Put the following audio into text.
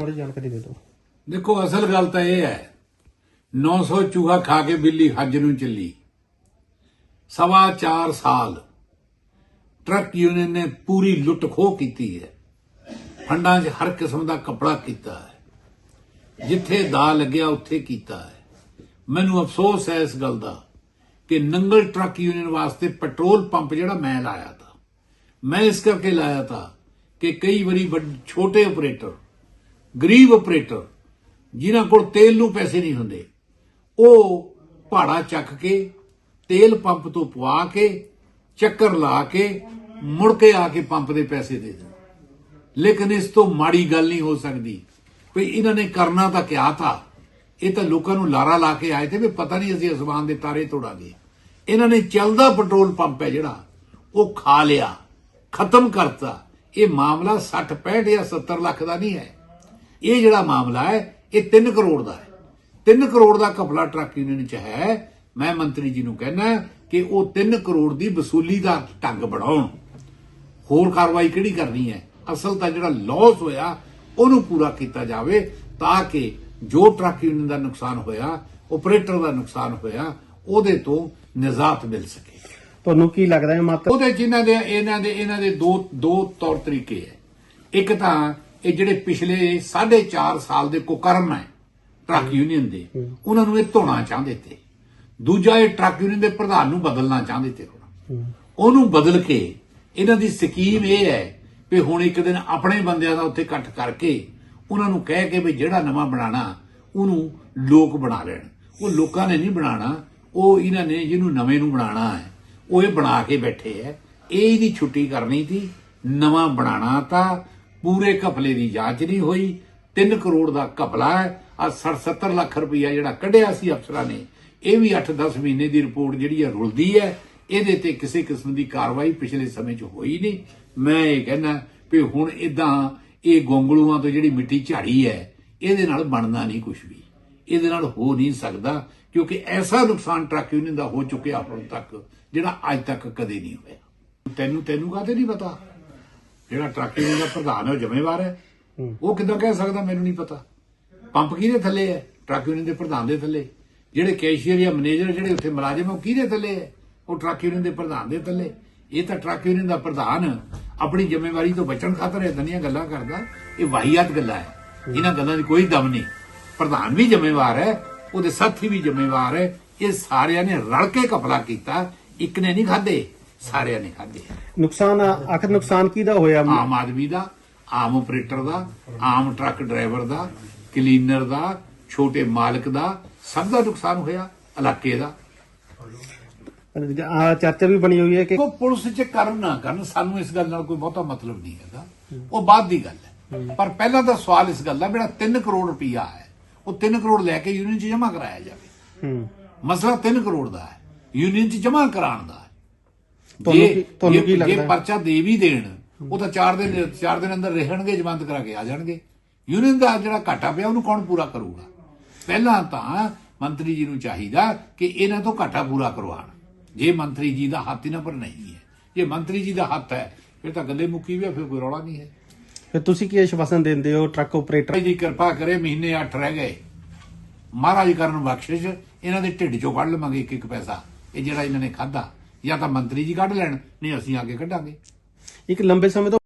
ਬਾਰੇ ਜਾਣਕਾਰੀ ਦੇ ਦਿਓ। ਦੇਖੋ, ਅਸਲ ਗੱਲ ਤਾਂ ਇਹ ਹੈ 900 ਚੂਹਾ ਖਾ ਕੇ ਬਿੱਲੀ ਹੱਜ ਨੂੰ ਚੱਲੀ। ਸਵਾ 4 ਸਾਲ ਟਰੱਕ ਯੂਨੀਅਨ ਨੇ ਪੂਰੀ ਲੁੱਟ ਖੋਹ ਕੀਤੀ ਹੈ। ਫੰਡਾਂ 'ਚ ਹਰ ਕਿਸਮ ਦਾ ਕਪੜਾ ਕੀਤਾ ਹੈ। ਜਿੱਥੇ ਦਾ ਲੱਗਿਆ, ਉੱਥੇ ਕੀਤਾ ਹੈ। ਮੈਨੂੰ ਅਫਸੋਸ ਹੈ ਇਸ ਗੱਲ ਦਾ ਕਿ ਨੰਗਲ ਟਰੱਕ ਯੂਨੀਅਨ ਵਾਸਤੇ ਪੈਟਰੋਲ ਪੰਪ ਜਿਹੜਾ ਮੈਂ ਲਾਇਆ ਤਾ। ਮੈਂ ਇਸ ਕਰਕੇ ਲਾਇਆ ਤਾ ਕਿ ਕਈ ਵਾਰੀ ਵੱਡ- ਛੋਟੇ ਆਪਰੇਟਰ ਗਰੀਬ ਆਪਰੇਟਰ ਜਿਨ੍ਹਾਂ ਕੋਲ ਤੇਲ ਨੂੰ ਪੈਸੇ ਨਹੀਂ ਹੁੰਦੇ, ਉਹ ਭਾੜਾ ਚੱਕ ਕੇ, ਤੇਲ ਪੰਪ ਤੋਂ ਪਵਾ ਕੇ, ਚੱਕਰ ਲਾ ਕੇ, ਮੁੜ ਕੇ ਆ ਕੇ ਪੰਪ ਦੇ ਪੈਸੇ ਦੇ ਦੇਣ। ਲੇਕਿਨ ਇਸ ਤੋਂ ਮਾੜੀ ਗੱਲ ਨਹੀਂ ਹੋ ਸਕਦੀ। ਵੀ ਇਹਨਾਂ ਨੇ ਕਰਨਾ ਤਾਂ ਕਿਹਾ ਥਾ। ਇਹ ਤਾਂ ਲੋਕਾਂ ਨੂੰ ਲਾਰਾ ਲਾ ਕੇ ਆਏ ਤੇ ਵੀ ਪਤਾ ਨਹੀਂ ਅਸੀਂ ਅਸਮਾਨ ਦੇ ਤਾਰੇ ਤੋੜਾਂਗੇ। ਇਹਨਾਂ ਨੇ ਚੱਲਦਾ ਪੈਟਰੋਲ ਪੰਪ ਹੈ ਜਿਹੜਾ, ਉਹ ਖਾ ਲਿਆ, ਖਤਮ ਕਰਤਾ। ਇਹ ਮਾਮਲਾ 60 65 ਜਾਂ 70 ਲੱਖ ਦਾ ਨਹੀਂ ਹੈ। ਇਹ ਜਿਹੜਾ ਮਾਮਲਾ ਹੈ ਇਹ 3 ਕਰੋੜ ਦਾ ਹੈ। 3 ਕਰੋੜ ਦਾ ਕਪਲਾ ਟਰੱਕ ਯੂਨੀਅਨ ਚ ਹੈ। ਮੈਂ ਮੰਤਰੀ ਜੀ ਨੂੰ ਕਹਿਣਾ ਕਿ ਉਹ 3 ਕਰੋੜ ਦੀ ਵਸੂਲੀ ਦਾ ਢੰਗ ਬਣਾਉਣ। ਹੋਰ ਕਾਰਵਾਈ ਕਿਹੜੀ ਕਰਨੀ ਹੈ? ਅਸਲ ਤਾਂ ਜਿਹੜਾ ਲਾਸ ਹੋਇਆ ਉਹਨੂੰ ਪੂਰਾ ਕੀਤਾ ਜਾਵੇ ਤਾਂ ਕਿ ਜੋ ਟਰੱਕ ਯੂਨੀਅਨ ਦਾ ਨੁਕਸਾਨ ਹੋਇਆ ਆਪਰੇਟਰ ਦਾ ਨੁਕਸਾਨ ਹੋਇਆ ਉਹਦੇ ਤੋਂ ਨਿਜਾਤ ਮਿਲ ਸਕੇ। ਤੁਹਾਨੂੰ ਕੀ ਲੱਗਦਾ ਹੈ ਮਾਤਾ? ਉਹਦੇ ਇਹਨਾਂ ਦੇ ਇਹਨਾਂ ਦੇ ਇਹਨਾਂ ਦੇ ਦੋ ਦੋ ਤੌਰ ਤਰੀਕੇ ਹੈ। ਇੱਕ ਤਾਂ ਇਹ ਜਿਹੜੇ ਪਿਛਲੇ 4.5 ਸਾਲ ਦੇ ਕੁਕਰਮ ਹੈ ਟਰੱਕ ਯੂਨੀਅਨ ਦੇ ਉਹਨਾਂ ਨੂੰ ਇਹ ਧੋਣਾ ਚਾਹੁੰਦੇ ਤੇ। ਦੂਜਾ ਇਹ ਟਰੱਕ ਯੂਨੀਅਨ ਦੇ ਪ੍ਰਧਾਨ ਨੂੰ ਬਦਲਣਾ ਚਾਹੁੰਦੇ ਤੇ ਉਹਨੂੰ ਬਦਲ ਕੇ ਇਹਨਾਂ ਦੀ ਸਕੀਮ ਇਹ ਹੈ ਵੀ ਹੁਣ ਇੱਕ ਦਿਨ ਆਪਣੇ ਬੰਦਿਆਂ ਦਾ ਉੱਥੇ ਇਕੱਠ ਕਰਕੇ ਉਹਨਾਂ ਨੂੰ ਕਹਿ ਕੇ ਵੀ ਜਿਹੜਾ ਨਵਾਂ ਬਣਾਣਾ ਉਹਨੂੰ ਲੋਕ ਬਣਾ ਲੈਣ। ਉਹ ਲੋਕਾਂ ਨੇ ਨਹੀਂ ਬਣਾਣਾ ਉਹ ਇਹਨਾਂ ਨੇ ਜਿਹਨੂੰ ਨਵੇਂ ਨੂੰ ਬਣਾਣਾ ਹੈ ਉਹ ਇਹ ਬਣਾ ਕੇ ਬੈਠੇ ਐ ਇਹ ਇਹਦੀ ਛੁੱਟੀ ਕਰਨੀ ਸੀ ਨਵਾਂ ਬਣਾਣਾ ਤਾਂ ਪੂਰੇ ਘਪਲੇ ਦੀ ਜਾਂਚ ਨਹੀਂ ਹੋਈ। 3 ਕਰੋੜ ਦਾ ਘਪਲਾ ਹੈ। ਆ 70 ਲੱਖ ਰੁਪਈਆ ਜਿਹੜਾ ਕੱਢਿਆ ਸੀ ਅਫਸਰਾਂ ਨੇ, ਇਹ ਵੀ 8-10 ਮਹੀਨੇ ਦੀ ਰਿਪੋਰਟ ਜਿਹੜੀ ਹੈ ਰੁਲਦੀ ਹੈ। ਇਹਦੇ ਤੇ ਕਿਸੇ ਕਿਸਮ ਦੀ ਕਾਰਵਾਈ ਪਿਛਲੇ ਸਮੇਂ 'ਚ ਹੋਈ ਨਹੀਂ। ਮੈਂ ਇਹ ਕਹਿੰਦਾ ਵੀ ਹੁਣ ਇਦਾਂ ਇਹ ਗੋਂਗਲੂਆਂ ਤੋਂ ਜਿਹੜੀ ਮਿੱਟੀ ਝਾੜੀ ਹੈ, ਇਹਦੇ ਨਾਲ ਬਣਨਾ ਨਹੀਂ ਕੁਝ ਵੀ। ਇਹਦੇ ਨਾਲ ਹੋ ਨਹੀਂ ਸਕਦਾ, ਕਿਉਂਕਿ ਐਸਾ ਨੁਕਸਾਨ ਟਰੱਕ ਯੂਨੀਅਨ ਦਾ ਹੋ ਚੁੱਕਿਆ ਹੁਣ ਤੱਕ, ਜਿਹੜਾ ਅੱਜ ਤੱਕ ਕਦੇ ਨਹੀਂ ਹੋਇਆ। ਤੈਨੂੰ ਤੈਨੂੰ ਕਾਹਦੇ ਨਹੀਂ ਪਤਾ? ਜਿਹੜਾ ਟਰੱਕ ਯੂਨੀਅਨ ਦਾ ਪ੍ਰਧਾਨ ਹੈ ਉਹ ਜ਼ਿੰਮੇਵਾਰ ਹੈ। ਉਹ ਕਿਦਾਂ ਕਹਿ ਸਕਦਾ ਮੈਨੂੰ ਨਹੀਂ ਪਤਾ। ਪੰਪ ਕਿਹਦੇ ਥੱਲੇ ਹੈ? ਟਰੱਕ ਯੂਨੀਅਨ ਦੇ ਪ੍ਰਧਾਨ ਦੇ ਥੱਲੇ। ਜਿਹੜੇ ਕੈਸ਼ੀਅਰ ਜਾਂ ਮੈਨੇਜਰ ਜਿਹੜੇ ਉੱਥੇ ਮੁਲਾਜ਼ਮ ਉਹ ਕਿਹਦੇ ਥੱਲੇ ਹੈ? ਉਹ ਟਰੱਕ ਯੂਨੀਅਨ ਦੇ ਪ੍ਰਧਾਨ ਦੇ ਥੱਲੇ। ਇਹ ਤਾਂ ਟਰੱਕ ਯੂਨੀਅਨ ਦਾ ਪ੍ਰਧਾਨ ਆਪਣੀ ਜ਼ਿੰਮੇਵਾਰੀ ਤੋਂ ਬਚਣ ਖਾਤਰ ਇਦਾਂ ਦੀਆਂ ਗੱਲਾਂ ਕਰਦਾ। ਇਹ ਵਾਹੀਆਤ ਗੱਲਾਂ ਹੈ। ਇਹਨਾਂ ਗੱਲਾਂ ਦੀ ਕੋਈ ਦਮ ਨਹੀਂ। ਪ੍ਰਧਾਨ ਵੀ ਜ਼ਿੰਮੇਵਾਰ ਹੈ ਉਹਦੇ ਸਾਥੀ ਵੀ ਜ਼ਿੰਮੇਵਾਰ ਹੈ। ਇਹ ਸਾਰਿਆਂ ਨੇ ਰਲ ਕੇ ਕਪਲਾ ਕੀਤਾ। ਇੱਕ ਨੇ ਨਹੀਂ ਖਾਦੇ ਸਾਰਿਆਂ ਨੇ ਖਾਦੇ ਨੁਕਸਾਨ ਆਖਰ ਨੁਕਸਾਨ ਕਿਹਦਾ ਹੋਇਆ? ਆਮ ਆਦਮੀ ਦਾ ਆਮ ਆਪਰੇਟਰ ਦਾ ਆਮ ਟਰੱਕ ਡਰਾਈਵਰ ਦਾ ਕਲੀਨਰ ਦਾ ਛੋਟੇ ਮਾਲਕ ਦਾ ਸਭ ਦਾ ਨੁਕਸਾਨ ਹੋਇਆ ਇਲਾਕੇ ਦਾ। ਆ ਚਰਚਾ ਵੀ ਬਣੀ ਹੋਈ ਹੈ ਕਿ ਕੋ ਪੁਲਿਸ ਚ ਕਰਨ ਨਾ ਕਰਨ ਸਾਨੂੰ ਇਸ ਗੱਲ ਨਾਲ ਕੋਈ ਬਹੁਤਾ ਮਤਲਬ ਨਹੀਂ ਹੈਗਾ। ਉਹ ਬਾਅਦ ਦੀ ਗੱਲ ਹੈ। ਪਰ ਪਹਿਲਾਂ ਤਾਂ ਸਵਾਲ ਇਸ ਗੱਲ ਦਾ ਜਿਹੜਾ 3 ਕਰੋੜ ਰੁਪਈਆ ਹੈ ਉਹ 3 ਕਰੋੜ ਲੈ ਕੇ ਯੂਨੀਅਨ ਚ ਜਮ੍ਹਾਂ ਕਰਾਇਆ ਜਾਵੇ। ਮਸਲਾ 3 ਕਰੋੜ ਦਾ ਹੈ। ਯੂਨੀਅਨ ਚ ਜਮ੍ਹਾਂ ਕਰਾਉਣ ਦਾ ਤੁਹਾਨੂੰ ਕੀ- ਤੁਹਾਨੂੰ ਜੇ- ਕੀ ਲੱਗਦਾ ਜੇ? ਪਰਚਾ ਦੇ ਵੀ ਦੇਣ ਉਹ ਤਾਂ 4 ਦਿਨ 4 ਦਿਨ ਅੰਦਰ ਰਹਿਣਗੇ ਜ਼ਮਾਨਤ ਕਰਾ ਕੇ ਆ ਜਾਣਗੇ। ਯੂਨੀਅਨ ਦਾ ਜਿਹੜਾ ਘਾਟਾ ਪਿਆ ਉਹਨੂੰ ਕੌਣ ਪੂਰਾ ਕਰੂਗਾ? ਪਹਿਲਾਂ ਤਾਂ ਮੰਤਰੀ ਜੀ ਨੂੰ ਚਾਹੀਦਾ ਕਿ ਇਹਨਾਂ ਤੋਂ ਘਾਟਾ ਪੂਰਾ ਕਰਵਾਉਣ। ਜੇ ਮੰਤਰੀ ਜੀ ਦਾ ਹੱਥ ਇਹਨਾਂ ਪਰ ਨਹੀਂ ਹੈ। ਜੇ ਮੰਤਰੀ ਜੀ ਦਾ ਹੱਥ ਹੈ ਫਿਰ ਤਾਂ ਗੱਲੇ ਮੁੱਕੀ ਵੀ ਆ, ਫਿਰ ਕੋਈ ਰੌਲਾ ਨਹੀਂ ਹੈ। ਫਿਰ ਤੁਸੀਂ ਕੀ ਆਸ਼ਵਾਸਨ ਦਿੰਦੇ ਹੋ ਟਰੱਕ ਆਪਰੇਟਰ ਜੀ ਕਿਰਪਾ ਕਰੇ ਮਹੀਨੇ 8 ਰਹਿ ਗਏ। ਮਹਾਰਾਜ ਕਰਨ ਬਖਸ਼ਿਸ਼ ਇਹਨਾਂ ਦੇ ਢਿੱਡ ਚੋਂ ਕੱਢ ਲਵਾਂਗੇ ਇੱਕ ਇੱਕ ਪੈਸਾ। ਇਹ ਜਿਹੜਾ ਇਹਨਾਂ ਨੇ ਖਾਦਾ ਜਾਂ ਤਾਂ ਮੰਤਰੀ ਜੀ ਕੱਢ ਲੈਣ, ਨਹੀਂ ਅਸੀਂ ਆ ਕੇ ਕੱਢਾਂਗੇ। ਇੱਕ ਲੰਬੇ ਸਮੇਂ ਤੋਂ